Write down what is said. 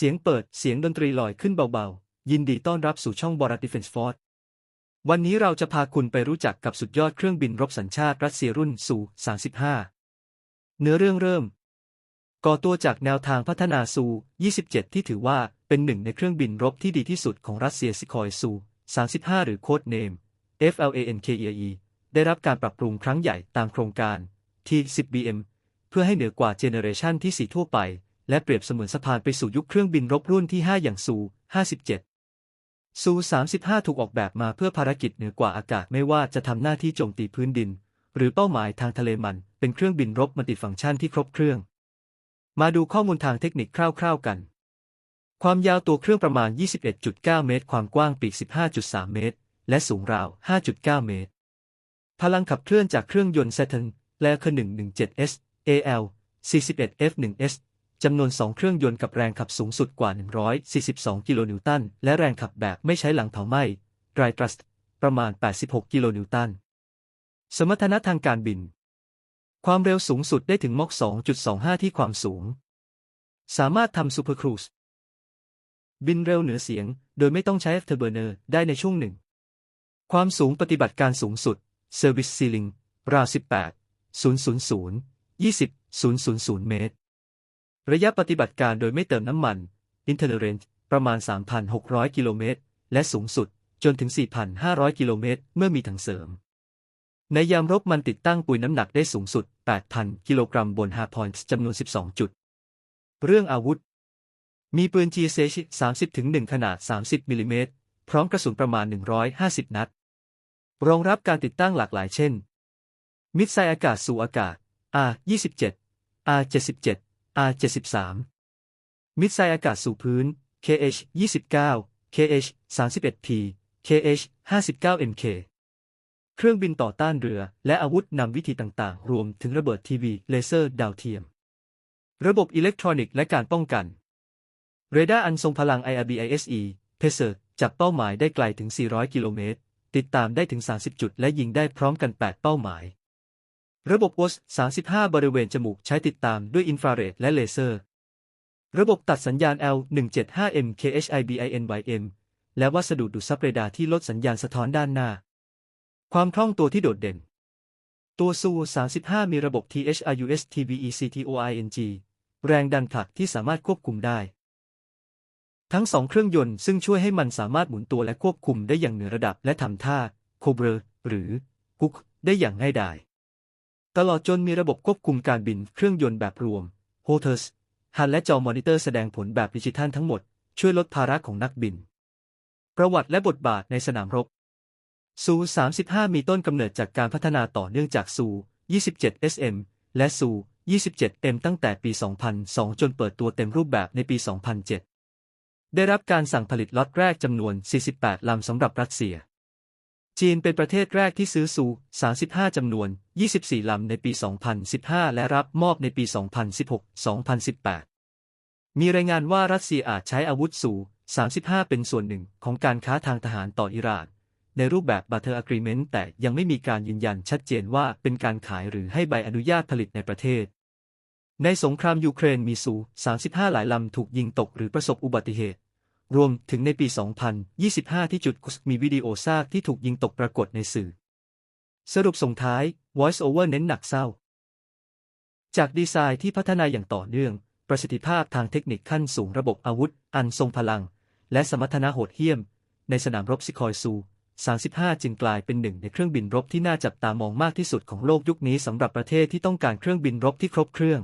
เสียงเปิด เสียงดนตรีลอยขึ้นเบาๆ ยินดีต้อนรับสู่ช่องบอรัตดิเฟนส์ฟอร์ดวันนี้เราจะพาคุณไปรู้จักกับสุดยอดเครื่องบินรบสัญชาติรัสเซียรุ่นซู35 เนื้อเรื่องเริ่ม ก่อตัวจากแนวทางพัฒนาซู27 ที่ถือว่าเป็นหนึ่งในเครื่องบินรบที่ดีที่สุดของรัสเซียซิคอยซู35 หรือโค้ดเนม FLANKEE ได้รับการปรับปรุงครั้งใหญ่ตามโครงการ T10BM เพื่อให้เหนือกว่าเจเนเรชันที่ 4 ทั่วไป และเปรียบเสมือนสะพานไปสู่ยุคเครื่องบินรบรุ่นที่ 5 อย่างซู 57 ซู 35 ถูกออกแบบมาเพื่อภารกิจเหนือกว่าอากาศไม่ว่าจะทำหน้าที่โจมตีพื้นดิน หรือเป้าหมายทางทะเลมัน เป็นเครื่องบินรบมัลติฟังก์ชันที่ครบเครื่อง มาดูข้อมูลทางเทคนิคคร่าวๆกัน ความยาวตัวเครื่องประมาณ 21.9 เมตร ความกว้างปีก 15.3 เมตร และสูงราว 5.9 เมตร พลังขับเคลื่อนจากเครื่องยนต์ Saturn และค 117S AL 41 F1S จำนวน 2 เครื่องยนต์กับแรงขับสูงสุดกว่า 142 กิโลนิวตัน และแรงขับแบบไม่ใช้หลังเผาไหม้ไรทรัสประมาณ 86 กิโลนิวตัน สมรรถนะทางการบิน ความเร็วสูงสุดได้ถึงมอก 2.25 ที่ความสูง สามารถทำซูเปอร์ครูซบินเร็วเหนือเสียง โดยไม่ต้องใช้ afterburner ได้ในช่วงหนึ่ง ความสูงปฏิบัติการสูงสุด Service Ceiling ราว 18 000 20 000 เมตร ระยะปฏิบัติการโดยไม่เติมน้ำมัน Internal Range ประมาณ 3,600 กิโลเมตร และสูงสุดจนถึง 4,500 กิโลเมตร เมื่อมีถังเสริม ในยามรบมันติดตั้งปุยน้ำหนักได้สูงสุด 8,000 กิโลกรัมบน Hard Points จำนวน 12 จุด เรื่องอาวุธ มีปืน GSH 30-1 ขนาด 30 มิลลิเมตร พร้อมกระสุนประมาณ 150 นัด รองรับการติดตั้งหลากหลายเช่น มิสไซล์อากาศสู่อากาศ R27 R77 R73 มิสไซล์อากาศสู่พื้น KH29 KH31P KH59MK เครื่องบินต่อต้านเรือ และอาวุธนำวิธีต่างๆ รวมถึงระเบิดทีวี เลเซอร์ดาวเทียม ระบบอิเล็กทรอนิกส์และการป้องกัน เรดาร์อันทรงพลัง IRBISE p e s e r จับเป้าหมายได้ไกลถึง 400 กิโลเมตร ติดตามได้ถึง 30 จุด และยิงได้พร้อมกัน 8 เป้าหมาย ระบบ OS 35 บริเวณจมูกใช้ติดตามด้วยอินฟราเรดและเลเซอร์ ระบบตัดสัญญาณ L175M KHIBINYM และวัสดุดูดซับเรดาร์ที่ลดสัญญาณสะท้อนด้านหน้า ความคล่องตัวที่โดดเด่น ตัวซู35 มีระบบ THRUS TVECTOING แรงดันผลักที่สามารถควบคุมได้ ทั้งสองเครื่องยนต์ซึ่งช่วยให้มันสามารถหมุนตัวและควบคุมได้อย่างเหนือระดับและทำท่าโคเบรหรือกุกได้อย่างง่ายดาย ตลอดจนมีระบบควบคุมการบินเครื่องยนต์แบบรวม h o t e r s ฮันและจอมอนิเตอร์แสดงผลแบบดิจิทัลทั้งหมด ช่วยลดภาระของนักบิน ประวัติและบทบาทในสนามรบซู35 มีต้นกำเนิดจากการพัฒนาต่อเนื่องจากซู27 SM และซู 27M ตั้งแต่ปี 2002 จนเปิดตัวเต็มรูปแบบในปี 2007 ได้รับการสั่งผลิตล็อตแรกจำนวน 48 ลำสำหรับรัสเซีย จีนเป็นประเทศแรกที่ซื้อซู35 จำนวน 24 ลำในปี 2015 และรับมอบในปี 2016-2018 มีรายงานว่ารัสเซียอาจใช้อาวุธซู35 เป็นส่วนหนึ่งของการค้าทางทหารต่ออิหร่าน ในรูปแบบบัตเทอร์อะกรีเมนต์แต่ยังไม่มีการยืนยันชัดเจนว่าเป็นการขายหรือให้ใบอนุญาตผลิตในประเทศ ในสงครามยูเครนมีซู35 หลายลำถูกยิงตกหรือประสบอุบัติเหตุ รวมถึงในปี 2025 ที่จุดกุสมีวิดีโอซากที่ถูกยิงตกปรากฏในสื่อ สรุปส่งท้าย Voice Over เน้นหนักเศร้า จากดีไซน์ที่พัฒนาอย่างต่อเนื่อง ประสิทธิภาพทางเทคนิคขั้นสูงระบบอาวุธ อันทรงพลัง และสมรรถนะโหดเหี้ยม ในสนามรบซิคอยซู 35 จึงกลายเป็นหนึ่งในเครื่องบินรบที่น่าจับตามองมากที่สุดของโลกยุคนี้สำหรับประเทศที่ต้องการเครื่องบินรบที่ครบเครื่อง